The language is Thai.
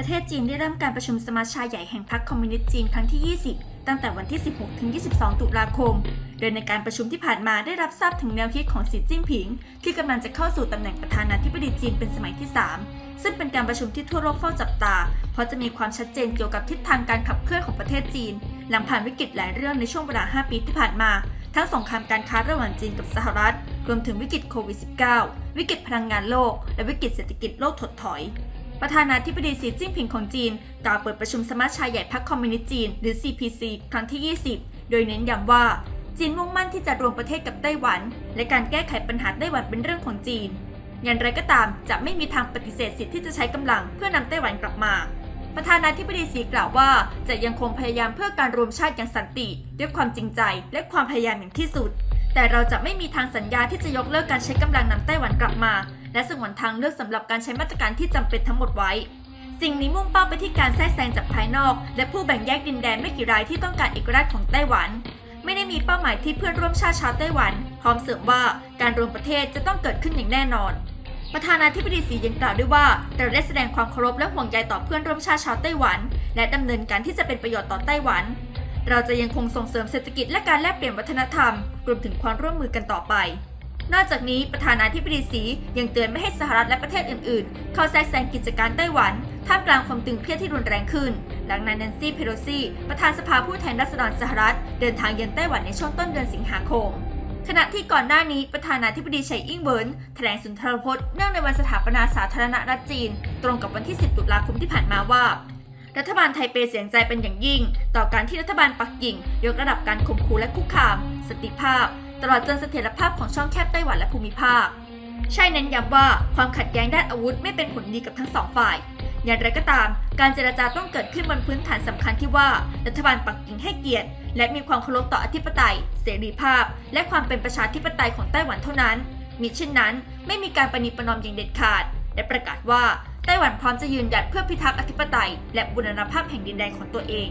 ประเทศจีนได้เริ่มการประชุมสมาชาใหญ่แห่งพรรคคอมมิวนิสต์จีนครั้งที่ 20 ตั้งแต่วันที่ 16 ถึง 22 ตุลาคม โดยในการประชุมที่ผ่านมาได้รับทราบถึงแนวคิดของสีจิ้นผิง ที่กำลังจะเข้าสู่ตำแหน่งประธานาธิบดีจีนเป็นสมัยที่ 3 ซึ่งเป็นการประชุมที่ทั่วโลกเฝ้าจับตา เพราะจะมีความชัดเจนเกี่ยวกับทิศทางการขับเคลื่อนของประเทศจีน หลังผ่านวิกฤตหลายเรื่องในช่วงเวลา 5 ปีที่ผ่านมา ทั้งสงครามการค้าระหว่างจีนกับสหรัฐ รวมถึงวิกฤตโควิด -19 วิกฤตพลังงานโลก และวิกฤตเศรษฐกิจโลกถดถอย ประธานาธิบดีสีจิ้นผิงของจีน กล่าวเปิดประชุมสมาชาใหญ่พรรคคอมมิวนิสต์จีน หรือ CPC ครั้งที่ 20 โดยเน้นย้ำว่า จีนมุ่งมั่นที่จะรวมประเทศกับไต้หวัน และการแก้ไขปัญหาไต้หวันเป็นเรื่องของจีน อย่างไรก็ตามจะไม่มีทางปฏิเสธสิทธิ์ที่จะใช้กำลังเพื่อนำไต้หวันกลับมา ประธานาธิบดีสีกล่าวว่าจะยังคงพยายามเพื่อการรวมชาติอย่างสันติ ด้วยความจริงใจ และความพยายามอย่างที่สุด แต่เราจะไม่มีทางสัญญาที่จะยกเลิกการใช้กำลังนำไต้หวันกลับมา และสงวนทางเลือกสำหรับการใช้มาตรการที่จำเป็นทั้งหมดไว้ สิ่งนี้มุ่งเป้าไปที่การแทรกแซงจากภายนอก และผู้แบ่งแยกดินแดนไม่กี่รายที่ต้องการเอกราชของไต้หวัน ไม่ได้มีเป้าหมายที่เพื่อนร่วมชาติชาวไต้หวัน พร้อมเสริมว่าการรวมประเทศจะต้องเกิดขึ้นอย่างแน่นอน ประธานาธิบดีสียังกล่าวด้วยว่าเราได้แสดงความเคารพและห่วงใยต่อเพื่อนร่วมชาติชาวไต้หวัน และดำเนินการที่จะเป็นประโยชน์ต่อไต้หวัน เราจะยังคงส่งเสริมเศรษฐกิจและการแลกเปลี่ยนวัฒนธรรมรวมถึงความร่วมมือกันต่อไป นอกจากนี้ประธานาธิบดีสียังเตือนไม่ให้สหรัฐและประเทศอื่นๆ เข้าแทรกแซงกิจการไต้หวันท่ามกลางความตึงเครียดที่รุนแรงขึ้น หลังนายแนนซี่เพโลซีประธานสภาผู้แทนราษฎรสหรัฐ เดินทางเยือนไต้หวันในช่วงต้นเดือนสิงหาคม ขณะที่ก่อนหน้านี้ประธานาธิบดีไฉอิงเวินแถลงสุนทรพจน์เนื่องในวันสถาปนาสาธารณรัฐจีน ตรงกับวันที่ 10 ตุลาคมที่ผ่านมาว่า รัฐบาลไทเปเสียงใจเป็นอย่างยิ่ง ต่อการที่รัฐบาลปักกิ่งยกระดับการข่มขู่และคุกคาม สติภาพ ตลอดจนเสถียรภาพของช่องแคบไต้หวันและภูมิภาค ใช่เน้นย้ำว่าความขัดแย้งด้านอาวุธไม่เป็นผลดีกับทั้งสองฝ่าย อย่างไรก็ตาม การเจรจาต้องเกิดขึ้นบนพื้นฐานสำคัญที่ว่า รัฐบาลปักกิ่งให้เกียรติ และมีความเคารพต่ออธิปไตย เสรีภาพ และความเป็นประชาธิปไตยของไต้หวันเท่านั้น มิเช่นนั้น ไม่มีการประนีประนอมอย่างเด็ดขาด และประกาศว่าไต้หวันพร้อมจะยืนหยัดเพื่อพิทักษ์อธิปไตย และบูรณภาพแห่งดินแดนของตัวเอง